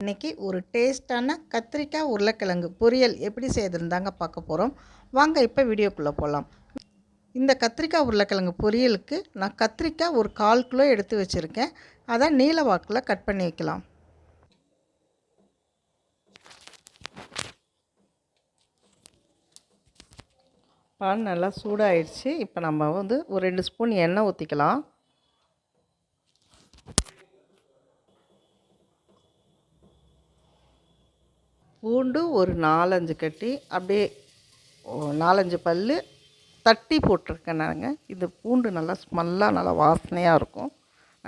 இன்றைக்கி ஒரு டேஸ்ட்டான கத்திரிக்காய் உருளைக்கிழங்கு பொரியல் எப்படி செய்திருந்தாங்க பார்க்க போகிறோம் வாங்க இப்போ வீடியோக்குள்ளே போகலாம் இந்த கத்திரிக்காய் உருளைக்கிழங்கு பொரியலுக்கு நான் கத்திரிக்காய் ஒரு கால் கிலோ எடுத்து வச்சுருக்கேன். அதை நீல வாக்கில் கட் பண்ணி வைக்கலாம். பால் நல்லா சூடாகிடுச்சு இப்போ நம்ம வந்து ஒரு ரெண்டு ஸ்பூன் எண்ணெய் ஊற்றிக்கலாம் பூண்டு ஒரு நாலஞ்சு கட்டி அப்படியே நாலஞ்சு பல் தட்டி போட்டிருக்கேன் நாங்கள் இந்த பூண்டு நல்லா ஸ்மெல்லாக நல்லா வாசனையாக இருக்கும்.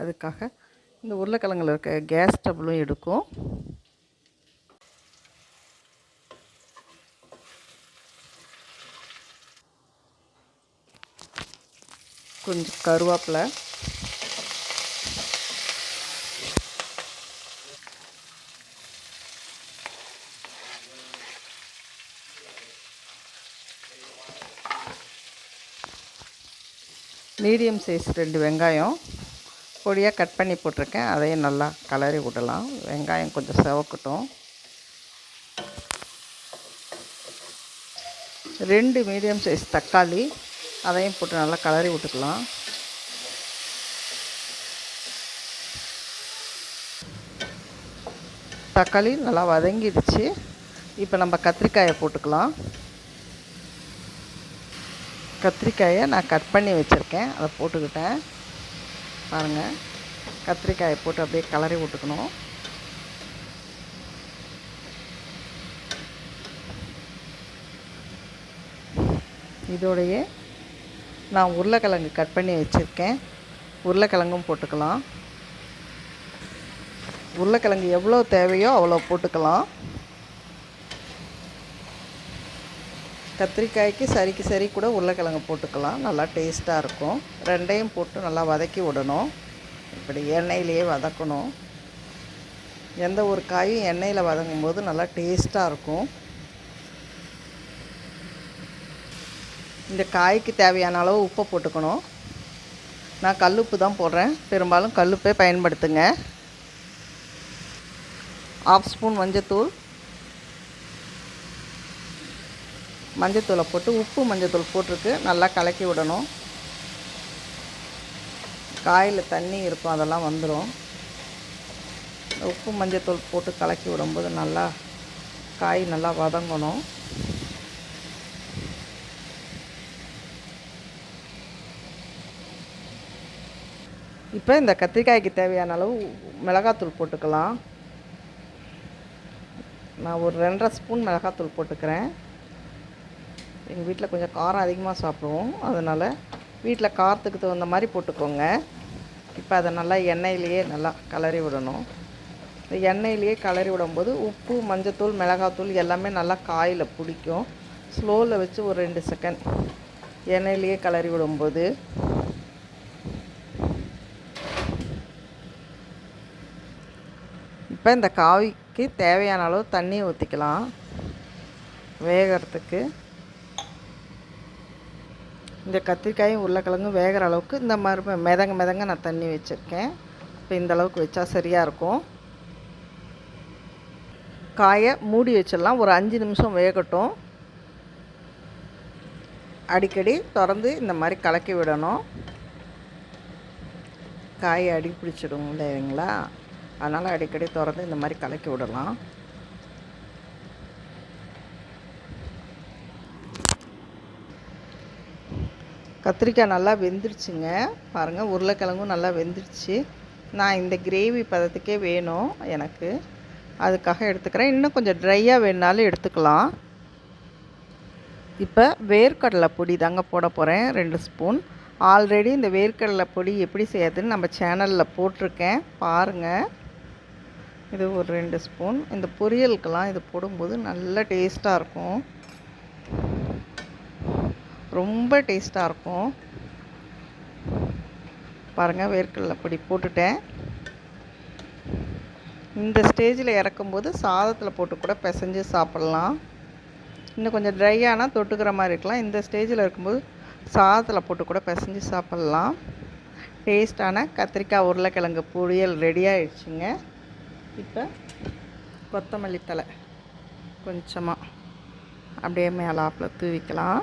அதுக்காக இந்த உருளைக்கிழங்கில் இருக்க கேஸ் ஸ்டவ்லும் எடுக்கும். கொஞ்சம் கருவேப்பிலை மீடியம் சைஸ் ரெண்டு வெங்காயம் பொடியாக கட் பண்ணி போட்டிருக்கேன். அதையும் நல்லா கலரி விடலாம். வெங்காயம் கொஞ்சம் செவக்கட்டும். ரெண்டு மீடியம் சைஸ் தக்காளி அதையும் போட்டு நல்லா கலரி விட்டுக்கலாம். தக்காளி நல்லா வதங்கிடுச்சு. இப்போ நம்ம கத்திரிக்காயை போட்டுக்கலாம். கத்திரிக்காயை நான் கட் பண்ணி வச்சுருக்கேன். அதை போட்டுக்கிட்டேன். பாருங்கள் கத்திரிக்காயை போட்டு அப்படியே கலரி விட்டுக்கணும். இதோடையே நான் உருளைக்கிழங்கு கட் பண்ணி வச்சுருக்கேன். உருளைக்கிழங்கும் போட்டுக்கலாம். உருளைக்கிழங்கு எவ்வளோ தேவையோ அவ்வளோ போட்டுக்கலாம். கத்திரிக்காய்க்கு சரிக்கு சரி கூட உருளைக்கிழங்கு போட்டுக்கலாம். நல்லா டேஸ்ட்டாக இருக்கும். ரெண்டையும் போட்டு நல்லா வதக்கி விடணும். இப்படி எண்ணெயிலேயே வதக்கணும். எந்த ஒரு காயும் எண்ணெயில் வதங்கும் போது நல்லா டேஸ்ட்டாக இருக்கும். இந்த காய்க்கு தேவையான அளவு உப்பை போட்டுக்கணும். நான் கல்லுப்பு தான் போடுறேன். பெரும்பாலும் கல்லுப்பே பயன்படுத்துங்க. ஆஃப் ஸ்பூன் மஞ்சத்தூள். மஞ்சத்தூளை போட்டு உப்பு மஞ்சத்தூள் போட்டிருக்கு. நல்லா கலக்கி விடணும். காயில் தண்ணி இருக்கும் அதெல்லாம் வந்துடும் உப்பு மஞ்சத்தூள் போட்டு கலக்கி விடும்போது நல்லா காய் நல்லா வதங்கணும். இப்போ இந்த கத்திரிக்காய்க்கு தேவையான அளவு மிளகாத்தூள் போட்டுக்கலாம். நான் ஒரு ரெண்டரை ஸ்பூன் மிளகாத்தூள் போட்டுக்கிறேன். எங்கள் வீட்டில் கொஞ்சம் காரம் அதிகமாக சாப்பிடுவோம். அதனால் வீட்டில் காரத்துக்கு தகுந்த மாதிரி போட்டுக்கோங்க. இப்போ அதை நல்லா எண்ணெயிலேயே நல்லா கலரி விடணும். இந்த எண்ணெயிலேயே கலரி விடும்போது உப்பு மஞ்சத்தூள் மிளகாத்தூள் எல்லாமே நல்லா காயில் பிடிக்கும். ஸ்லோவில் வச்சு ஒரு ரெண்டு செகண்ட் எண்ணெயிலேயே கலரி விடும்போது இப்போ இந்த காவிக்கு தேவையான அளவு தண்ணி ஊற்றிக்கலாம் வேகிறதுக்கு. இந்த கத்திரிக்காயும் உருளைக்கிழங்கும் வேகிற அளவுக்கு இந்த மாதிரி மிதங்க மிதங்க நான் தண்ணி வச்சுருக்கேன். இப்போ இந்த அளவுக்கு வச்சா சரியாக இருக்கும். காயை மூடி வச்சிடலாம். ஒரு அஞ்சு நிமிஷம் வேகட்டும். அடிக்கடி திறந்து இந்த மாதிரி கலக்கி விடணும். காயை அடி பிடிச்சிடும் இல்லைங்களா அதனால் அடிக்கடி திறந்து இந்த மாதிரி கலக்கி விடலாம். கத்திரிக்காய் நல்லா வெந்துருச்சுங்க. பாருங்கள் உருளைக்கிழங்கும் நல்லா வெந்துருச்சு. நான் இந்த கிரேவி பதத்துக்கே வேணும் எனக்கு. அதுக்காக எடுத்துக்கிறேன். இன்னும் கொஞ்சம் ட்ரையாக வேணுனாலும் எடுத்துக்கலாம். இப்போ வேர்க்கடலை பொடி தாங்க போட போகிறேன் ரெண்டு ஸ்பூன். ஆல்ரெடி இந்த வேர்க்கடலை பொடி எப்படி செய்யறதுன்னு நம்ம சேனலில் போட்டிருக்கேன். பாருங்கள் இது ஒரு ரெண்டு ஸ்பூன். இந்த பொரியலுக்கெல்லாம் இது போடும்போது நல்ல டேஸ்ட்டாக இருக்கும். ரொம்ப டேஸ்ட்டாக இருக்கும். பாருங்கள் வேர்க்கடலை பொடி போட்டுட்டேன். இந்த ஸ்டேஜில் இறக்கும்போது சாதத்தில் போட்டு கூட பிசைஞ்சு சாப்பிட்லாம். இன்னும் கொஞ்சம் ட்ரை ஆனால் தொட்டுக்கிற மாதிரி இருக்கலாம். இந்த ஸ்டேஜில் இருக்கும்போது சாதத்தில் போட்டு கூட பிசைஞ்சு சாப்பிட்லாம். டேஸ்டான கத்திரிக்காய் உருளைக்கிழங்கு பொரியல் ரெடி ஆயிடுச்சுங்க. இப்போ கொத்தமல்லி தழை கொஞ்சமாக அப்படியே மேலாப்பில் தூவிக்கலாம்.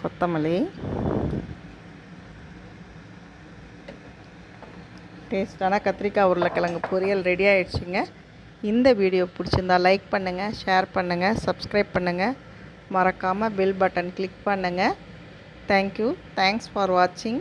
கொத்தமல்லி. டேஸ்டான கத்திரிக்காய் உருளைக்கிழங்கு பொரியல் ரெடி ஆகிடுச்சிங்க இந்த வீடியோ பிடிச்சிருந்தா லைக் பண்ணுங்கள் ஷேர் பண்ணுங்கள் சப்ஸ்கிரைப் பண்ணுங்கள் மறக்காமல் பெல் பட்டன் கிளிக் பண்ணுங்கள் தேங்க்யூ தேங்க்ஸ் ஃபார் வாட்சிங்